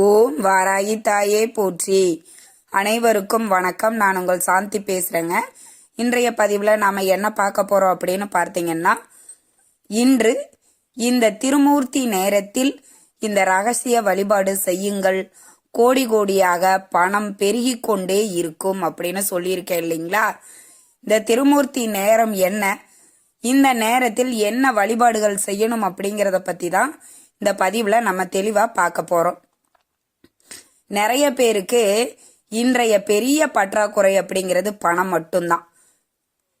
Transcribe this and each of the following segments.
ஓம் வாராகி தாயே போற்றி. அனைவருக்கும் வணக்கம். நான் உங்கள் சாந்தி பேசுறேங்க. இன்றைய பதிவில் நாம என்ன பார்க்க போறோம் அப்படின்னு பார்த்தீங்கன்னா இன்று இந்த திருமூர்த்தி நேரத்தில் இந்த ரகசிய வழிபாடு செய்யுங்கள். கோடி கோடியாக பணம் பெருகி கொண்டே இருக்கும் அப்படின்னு சொல்லியிருக்கேன் இல்லைங்களா? இந்த திருமூர்த்தி நேரம் என்ன? இந்த நேரத்தில் என்ன வழிபாடுகள் செய்யணும் அப்படிங்கிறத பற்றி தான் இந்த பதிவில் நம்ம தெளிவாக பார்க்க போகிறோம் நிறைய பேருக்கு இன்றைய பெரிய பற்றாக்குறை அப்படிங்கிறது பணம் மட்டும்தான்.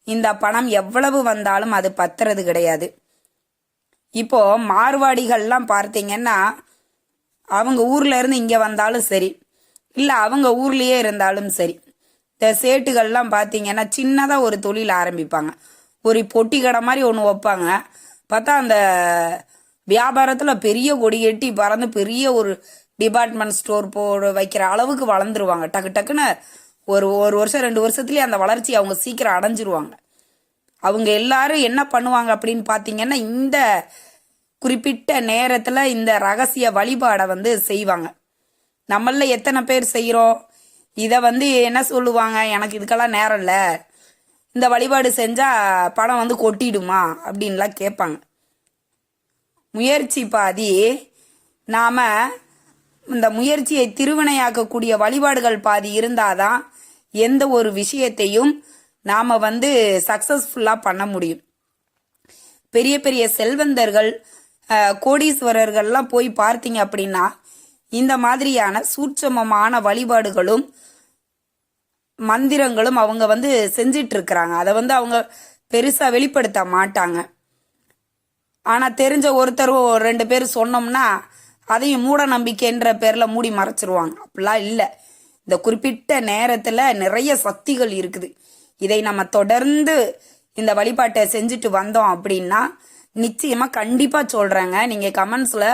இந்த பணம் எவ்வளவு வந்தாலும் அது பத்துறது கிடையாது. இப்போ மார்வாடிகள்லாம் பார்த்தீங்கன்னா அவங்க ஊர்ல இருந்து இங்க வந்தாலும் சரி இல்ல அவங்க ஊர்லயே இருந்தாலும் சரி இந்த சேட்டுகள்லாம் பார்த்தீங்கன்னா சின்னதா ஒரு தொழில் ஆரம்பிப்பாங்க. ஒரு பொட்டி கடை மாதிரி ஒன்று வைப்பாங்க. பார்த்தா அந்த வியாபாரத்தில் பெரிய கொடி கட்டி பறந்து பெரிய ஒரு டிபார்ட்மெண்ட் ஸ்டோர் போ வைக்கிற அளவுக்கு வளர்ந்துருவாங்க. டக்கு டக்குன்னு ஒரு ஒரு வருஷம் ரெண்டு வருஷத்துலேயே அந்த வளர்ச்சி அவங்க சீக்கிரம் அடைஞ்சிருவாங்க. அவங்க எல்லாரும் என்ன பண்ணுவாங்க அப்படின்னு பார்த்தீங்கன்னா இந்த குறிப்பிட்ட நேரத்தில் இந்த ரகசிய வழிபாடை வந்து செய்வாங்க. நம்மள எத்தனை பேர் செய்கிறோம் இதை வந்து என்ன சொல்லுவாங்க? எனக்கு இதுக்கெல்லாம் நேரம் இல்லை. இந்த வழிபாடு செஞ்சால் பணம் வந்து கொட்டிடுமா? அப்படின்லாம் கேட்பாங்க. முயற்சி பாதி நாம் இந்த முயற்சியை திருவினையாக்கக்கூடிய வழிபாடுகள் பாதி இருந்தாதான் எந்த ஒரு விஷயத்தையும் நாம் வந்து சக்சஸ்ஃபுல்லாக பண்ண முடியும். பெரிய பெரிய செல்வந்தர்கள் கோடீஸ்வரர்கள்லாம் போய் பார்த்தீங்க அப்படின்னா இந்த மாதிரியான சூட்சமமான வழிபாடுகளும் மந்திரங்களும் அவங்க வந்து செஞ்சிட்டு இருக்கிறாங்க அதை வந்து அவங்க பெருசா வெளிப்படுத்த மாட்டாங்க. ஆனா தெரிஞ்ச ஒருத்தர் ரெண்டு பேர் சொன்னோம்னா அதையும் மூட நம்பிக்கைன்ற பேர்ல மூடி மறைச்சிருவாங்க. அப்படிலாம் இல்லை. இந்த குறிப்பிட்ட நேரத்துல நிறைய சக்திகள் இருக்குது. இதை நம்ம தொடர்ந்து இந்த வழிபாட்டை செஞ்சுட்டு வந்தோம் அப்படின்னா நிச்சயமா கண்டிப்பா சொல்றேங்க. நீங்க கமெண்ட்ஸ்ல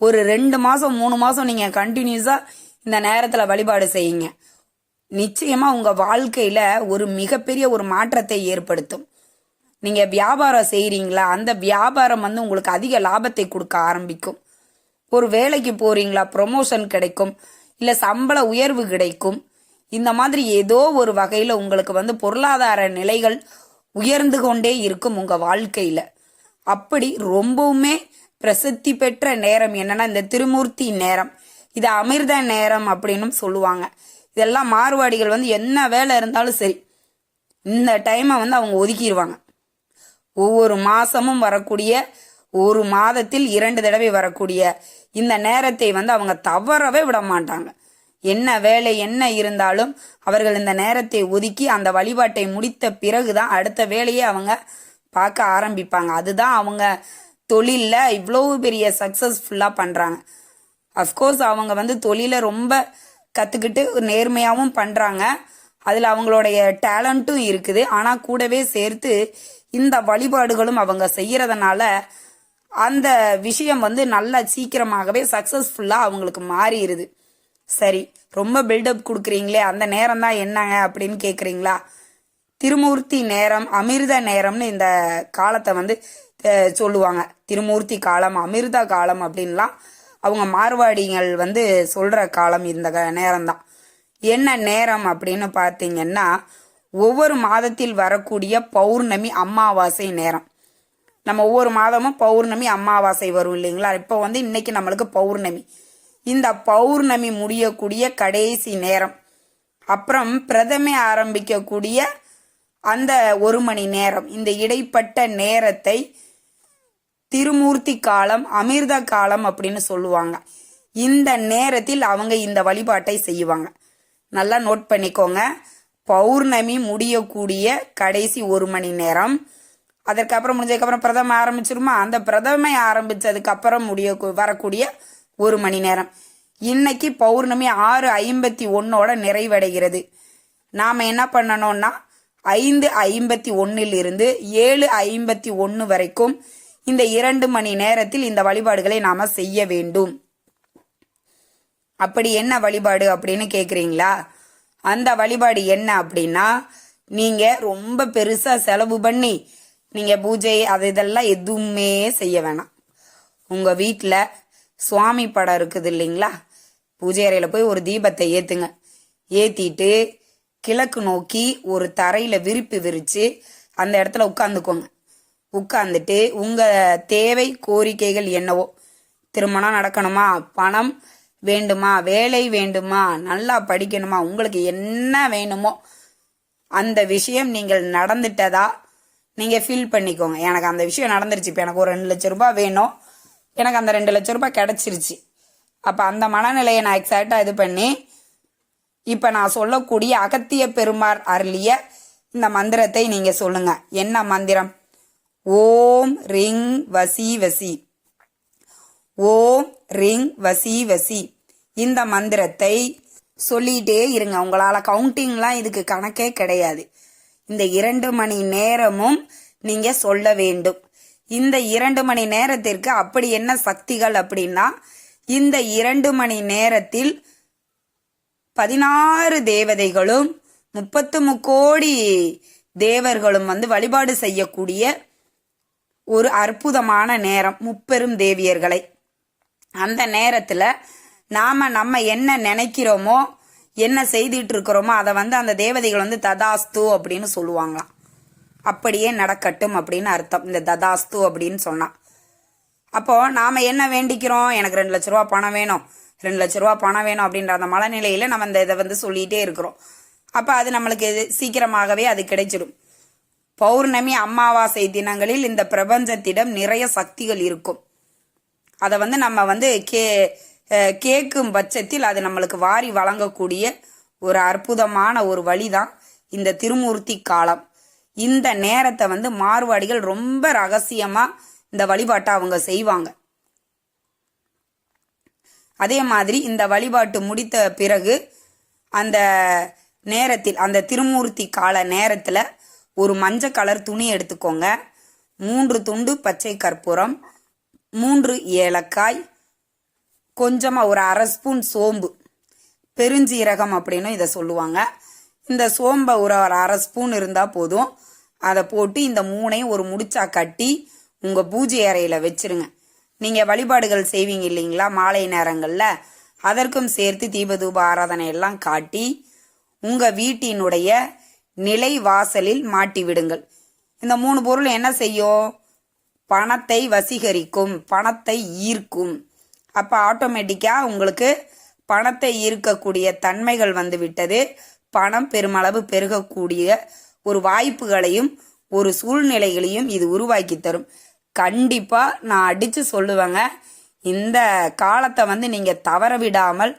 ஒரு ரெண்டு மாசம் மூணு மாசம் நீங்க கண்டினியூஸா இந்த நேரத்துல வழிபாடு செய்யுங்க. நிச்சயமா உங்க வாழ்க்கையில ஒரு மிகப்பெரிய ஒரு மாற்றத்தை ஏற்படுத்தும். நீங்க வியாபாரம் செய்கிறீங்களா அந்த வியாபாரம் வந்து உங்களுக்கு அதிக லாபத்தை கொடுக்க ஆரம்பிக்கும். ஒரு வேலைக்கு போறீங்களா? ப்ரொமோஷன் கிடைக்கும். இல்ல சம்பள உயர்வு கிடைக்கும். இந்த மாதிரி ஏதோ ஒரு வகையில உங்களுக்கு வந்து பொருளாதார நிலைகள் உயர்ந்து கொண்டே இருக்கும் உங்க வாழ்க்கையில. அப்படி ரொம்பவுமே பிரசித்தி பெற்ற நேரம் என்னன்னா இந்த திருமூர்த்தி நேரம். இது அமிர்த நேரம் அப்படின்னும் சொல்லுவாங்க. இதெல்லாம் மாறுவாடிகள் வந்து என்ன வேலை இருந்தாலும் சரி இந்த டைமை வந்து அவங்க ஒதுக்கிடுவாங்க ஒவ்வொரு மாசமும் வரக்கூடிய ஒரு மாதத்தில் இரண்டு தடவை வரக்கூடிய இந்த நேரத்தை வந்து அவங்க தவறவே விட மாட்டாங்க. என்ன வேலை என்ன இருந்தாலும் அவர்கள் இந்த நேரத்தை ஒதுக்கி அந்த வழிபாட்டை முடித்த பிறகுதான் அடுத்த வேலையை அவங்க பார்க்க ஆரம்பிப்பாங்க. அதுதான் அவங்க தொழிலில் இவ்வளோ பெரிய சக்ஸஸ்ஃபுல்லாக பண்ணுறாங்க அஃப்கோர்ஸ் அவங்க வந்து தொழிலை ரொம்ப கற்றுக்கிட்டு நேர்மையாகவும் பண்ணுறாங்க அதில் அவங்களுடைய டேலண்ட்டும் இருக்குது. ஆனால் கூடவே சேர்த்து இந்த வழிபாடுகளும் அவங்க செய்கிறதுனால அந்த விஷயம் வந்து நல்லா சீக்கிரமாகவே சக்ஸஸ்ஃபுல்லாக அவங்களுக்கு மாறிடுது. சரி ரொம்ப பில்டப் கொடுக்குறீங்களே அந்த நேரம் தான் என்னங்க அப்படின்னு கேட்குறீங்களா திருமூர்த்தி நேரம் அமிர்த நேரம்னு இந்த காலத்தை வந்து சொல்லுவாங்க. திருமூர்த்தி காலம் அமிர்த காலம் அப்படின்லாம் அவங்க மார்வாடிகள் வந்து சொல்கிற காலம் இந்த நேரம் தான். என்ன நேரம் அப்படின்னு பார்த்தீங்கன்னா ஒவ்வொரு மாதத்தில் வரக்கூடிய பௌர்ணமி அமாவாசை நேரம். நம்ம ஒவ்வொரு மாதமும் பௌர்ணமி அமாவாசை வரும் இல்லைங்களா? இப்போ வந்து இன்னைக்கு நம்மளுக்கு பௌர்ணமி. இந்த பௌர்ணமி முடியக்கூடிய கடைசி நேரம். அப்புறம் பிரதமை ஆரம்பிக்கக்கூடிய அந்த ஒரு மணி நேரம். இந்த இடைப்பட்ட நேரத்தை திருமூர்த்தி காலம் அமிர்த காலம் அப்படின்னு சொல்லுவாங்க. இந்த நேரத்தில் அவங்க இந்த வழிபாட்டை செய்வாங்க. நல்லா நோட் பண்ணிக்கோங்க. பௌர்ணமி முடியக்கூடிய கடைசி ஒரு மணி நேரம். அதற்கப்புறம் முடிஞ்சதுக்கப்புறம் பிரதம ஆரம்பிச்சிருமா? அந்த பிரதமை ஆரம்பித்ததுக்கப்புறம் முடிய வரக்கூடிய ஒரு மணி நேரம். இன்னைக்கு பௌர்ணமி ஆறு ஐம்பத்தி ஒன்னோட நிறைவடைகிறது. நாம் என்ன பண்ணணும்னா ஐந்து ஐம்பத்தி ஒன்னில் இருந்து ஏழு ஐம்பத்தி ஒன்று வரைக்கும் இந்த இரண்டு மணி நேரத்தில் இந்த வழிபாடுகளை நாம் செய்ய வேண்டும். அப்படி என்ன வழிபாடு அப்படின்னு கேட்குறீங்களா அந்த வழிபாடு என்ன அப்படின்னா நீங்கள் ரொம்ப பெருசாக செலவு பண்ணி நீங்க பூஜை அது இதெல்லாம் எதுவுமே செய்ய வேணாம். உங்க வீட்டில் சுவாமி படம் இருக்குது இல்லைங்களா? பூஜை அறையில் போய் ஒரு தீபத்தை ஏற்றுங்க ஏற்றிட்டு கிழக்கு நோக்கி ஒரு தரையில் விரிப்பு விரித்து அந்த இடத்துல உட்காந்துக்கோங்க. உட்காந்துட்டு உங்கள் தேவை கோரிக்கைகள் என்னவோ? திருமணம் நடக்கணுமா? பணம் வேண்டுமா? வேலை வேண்டுமா? நல்லா படிக்கணுமா? உங்களுக்கு என்ன வேணுமோ? அந்த விஷயம் நீங்கள் நடந்துட்டதா நீங்கள் ஃபீல் பண்ணிக்கோங்க. எனக்கு அந்த விஷயம் நடந்துருச்சு. இப்போ எனக்கு ஒரு ரெண்டு லட்ச ரூபாய் வேணும். எனக்கு அந்த ரெண்டு லட்ச ரூபாய் கிடச்சிருச்சு. அப்போ அந்த மனநிலையை நான் எக்ஸாக்டாக இது பண்ணி இப்போ நான் சொல்லக்கூடிய அகத்திய பெருமார் அருளிய இந்த மந்திரத்தை நீங்கள் சொல்லுங்கள் என்ன மந்திரம்? ஓம் ரிங் வசி வசி. ஓம் ரிங் வசி வசி. இந்த மந்திரத்தை சொல்லிட்டே இருங்க. உங்களால் கவுண்டிங்லாம் இதுக்கு கணக்கே கிடையாது. இந்த இரண்டு மணி நேரமும் நீங்கள் சொல்ல வேண்டும். இந்த இரண்டு மணி நேரத்திற்கு அப்படி என்ன சக்திகள் அப்படின்னா இந்த இரண்டு மணி நேரத்தில் பதினாறு தேவதைகளும் முப்பத்து முக்கோடி தேவர்களும் வந்து வழிபாடு செய்யக்கூடிய ஒரு அற்புதமான நேரம் முப்பெரும் தேவியர்களை. அந்த நேரத்தில் நாம் நம்ம என்ன நினைக்கிறோமோ என்ன செய்துட்டு இருக்கிறோமோ அதை வந்து அந்த தேவதைகள் வந்து ததாஸ்து அப்படின்னு சொல்லுவாங்களாம். அப்படியே நடக்கட்டும் அப்படின்னு அர்த்தம். இந்த ததாஸ்து அப்படின்னு சொன்னான் அப்போ நாம என்ன வேண்டிக்கிறோம்? எனக்கு ரெண்டு லட்ச ரூபா பணம் வேணும். ரெண்டு லட்ச ரூபா பணம் வேணும் அப்படின்ற அந்த மனநிலையில நம்ம இந்த இதை வந்து சொல்லிட்டே இருக்கிறோம். அப்போ அது நம்மளுக்கு சீக்கிரமாகவே அது கிடைச்சிடும். பௌர்ணமி அமாவாசை தினங்களில் இந்த பிரபஞ்சத்திடம் நிறைய சக்திகள் இருக்கும். அதை வந்து நம்ம வந்து கே கேட்கும் பட்சத்தில் அது நம்மளுக்கு வாரி வழங்கக்கூடிய ஒரு அற்புதமான ஒரு வழிதான் இந்த திருமூர்த்தி காலம். இந்த நேரத்தை வந்து மார்வாடிகள் ரொம்ப ரகசியமா இந்த வழிபாட்டை அவங்க செய்வாங்க. அதே மாதிரி இந்த வழிபாட்டு முடித்த பிறகு அந்த நேரத்தில் அந்த திருமூர்த்தி கால நேரத்தில் ஒரு மஞ்சள் கலர் துணி எடுத்துக்கோங்க. மூன்று துண்டு பச்சை கற்பூரம் மூன்று ஏலக்காய் கொஞ்சமாக ஒரு அரை ஸ்பூன் சோம்பு பெருஞ்சீரகம் அப்படின்னு இதை சொல்லுவாங்க. இந்த சோம்பை ஒரு அரை ஸ்பூன் இருந்தால் போதும். அதை போட்டு இந்த மூணையும் ஒரு முடிச்சா கட்டி உங்கள் பூஜை அறையில் வச்சிருங்க. நீங்கள் வழிபாடுகள் செய்வீங்க இல்லைங்களா? மாலை நேரங்களில் அதற்கும் சேர்த்து தீபதூப ஆராதனை எல்லாம் காட்டி உங்கள் வீட்டினுடைய நிலை வாசலில் மாட்டி விடுங்கள். இந்த மூணு பொருள் என்ன செய்யும்? பணத்தை வசீகரிக்கும் பணத்தை ஈர்க்கும். அப்போ ஆட்டோமேட்டிக்காக உங்களுக்கு பணத்தை ஈர்க்கக்கூடிய தன்மைகள் வந்து விட்டது. பணம் பெருமளவு பெருகக்கூடிய ஒரு வாய்ப்புகளையும் ஒரு சூழ்நிலைகளையும் இது உருவாக்கி தரும். கண்டிப்பாக நான் அடித்து சொல்லுவேங்க. இந்த காலத்தை வந்து நீங்கள் தவற விடாமல்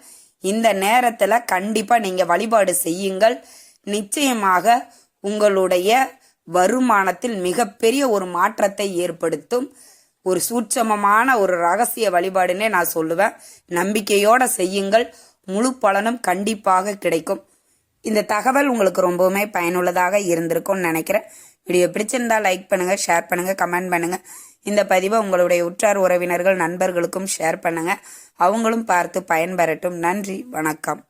இந்த நேரத்தில் கண்டிப்பாக நீங்கள் வழிபாடு செய்யுங்கள். நிச்சயமாக உங்களுடைய வருமானத்தில் மிகப்பெரிய ஒரு மாற்றத்தை ஏற்படுத்தும். ஒரு சூட்சமமான ஒரு ரகசிய வழிபாடுன்னே நான் சொல்லுவேன். நம்பிக்கையோட செய்யுங்கள். முழு பலனும் கண்டிப்பாக கிடைக்கும். இந்த தகவல் உங்களுக்கு ரொம்பவுமே பயனுள்ளதாக இருந்திருக்கும்னு நினைக்கிறேன். வீடியோ பிடிச்சிருந்தா லைக் பண்ணுங்கள் ஷேர் பண்ணுங்கள் கமெண்ட் பண்ணுங்கள் இந்த பதிவை உங்களுடைய உற்றார் உறவினர்கள் நண்பர்களுக்கும் ஷேர் பண்ணுங்கள் அவங்களும் பார்த்து பயன்பெறட்டும். நன்றி வணக்கம்.